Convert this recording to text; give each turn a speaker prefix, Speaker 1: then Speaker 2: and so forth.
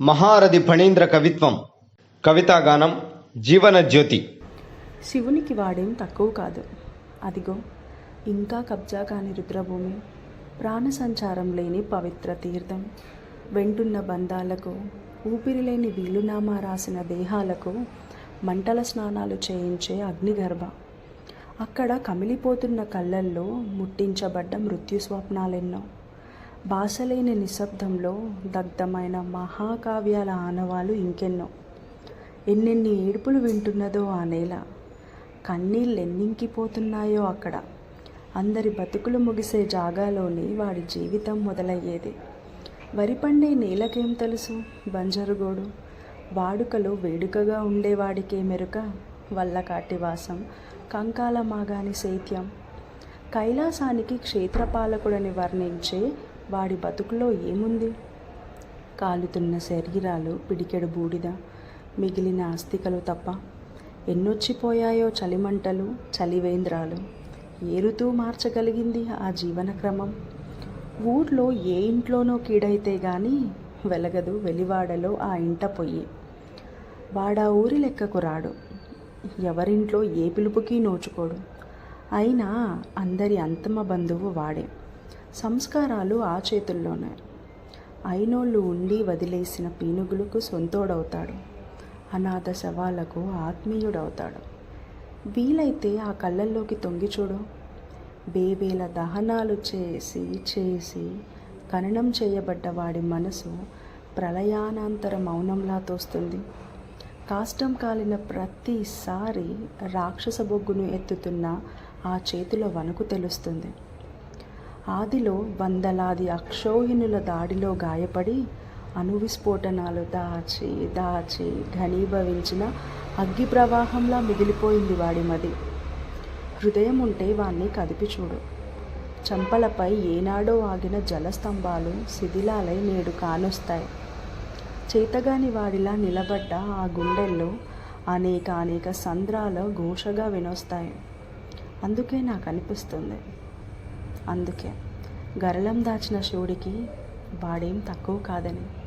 Speaker 1: మహారథి ఫణీంద్ర కవిత్వం కవితాగానం జీవన జ్యోతి.
Speaker 2: శివునికి వాడేం తక్కువ కాదు. అదిగో ఇంకా కబ్జా కాని రుద్రభూమి ప్రాణ సంచారం లేని పవిత్ర తీర్థం వెంటున్న బంధాలకు ఊపిరి లేని వీలునామా రాసిన దేహాలకు మంటల స్నానాలు చేయించే అగ్నిగర్భ. అక్కడ కమిలిపోతున్న కళ్ళల్లో ముట్టించబడ్డ మృత్యు స్వప్నాలెన్నో భాషలేని నిశ్శబ్దంలో దగ్ధమైన మహాకావ్యాల ఆనవాలు ఇంకెన్నో. ఎన్నెన్ని ఏడుపులు వింటున్నదో ఆ నేల. కన్నీళ్ళు ఎన్నింకిపోతున్నాయో అక్కడ. అందరి బతుకులు ముగిసే జాగాలోనే వాడి జీవితం మొదలయ్యేది. వరి పండే నేలకేం తెలుసు? బంజరుగోడు. వాడుకలో వేడుకగా ఉండేవాడికే మెరుక. వల్లకాటి వాసం. కంకాల మాగాని శైత్యం కైలాసానికి క్షేత్రపాలకుడని వర్ణించే వాడి బతుకులో ఏముంది? కాలుతున్న శరీరాలు పిడికెడు బూడిద మిగిలిన ఆస్తికలు తప్ప ఎన్నొచ్చిపోయాయో చలిమంటలు చలివేంద్రాలు. ఏ ఋతువు మార్చగలిగింది ఆ జీవన క్రమం ఊర్లో ఏ ఇంట్లోనో కీడైతే గాని వెలగదు వెలివాడలో ఆ ఇంట పొయ్యి. వాడా ఊరి లెక్కకు రాడు. ఎవరింట్లో ఏ పిలుపుకి నోచుకోడు. అయినా అందరి అంతమ బంధువు వాడే. సంస్కారాలు ఆ చేతుల్లోనే. అయినోళ్ళు ఉండి వదిలేసిన పీనుగులకు సొంతోడవుతాడు. అనాథ శవాలకు ఆత్మీయుడవుతాడు. వీలైతే ఆ కళ్ళల్లోకి తొంగి చూడు. బేబేల దహనాలు చేసి చేసి ఖననం చేయబడ్డ వాడి మనసు ప్రళయానంతర మౌనంలా తోస్తుంది. కాష్టం కాలిన ప్రతిసారి రాక్షస బొగ్గును ఎత్తుతున్న ఆ చేతిలో వణుకు తెలుస్తుంది. ఆదిలో వందలాది అక్షోహిణుల దాడిలో గాయపడి అణువిస్ఫోటనాలు దాచి దాచి ఘనీభవించిన అగ్గి ప్రవాహంలా మిగిలిపోయింది వాడి మది. హృదయం ఉంటే వాణ్ణి కదిపి చూడు చంపలపై ఏనాడో ఆగిన జలస్తంభాలు శిథిలాలై నేడు కానొస్తాయి. చేతగాని వాడిలా నిలబడ్డ ఆ గుండెల్లో అనేక అనేక సంద్రాల ఘోషగా వినొస్తాయి. అందుకే నాకు అనిపిస్తుంది. అందుకే. గరళం దాచిన శివుడికి వాడేం తక్కువ కాదని.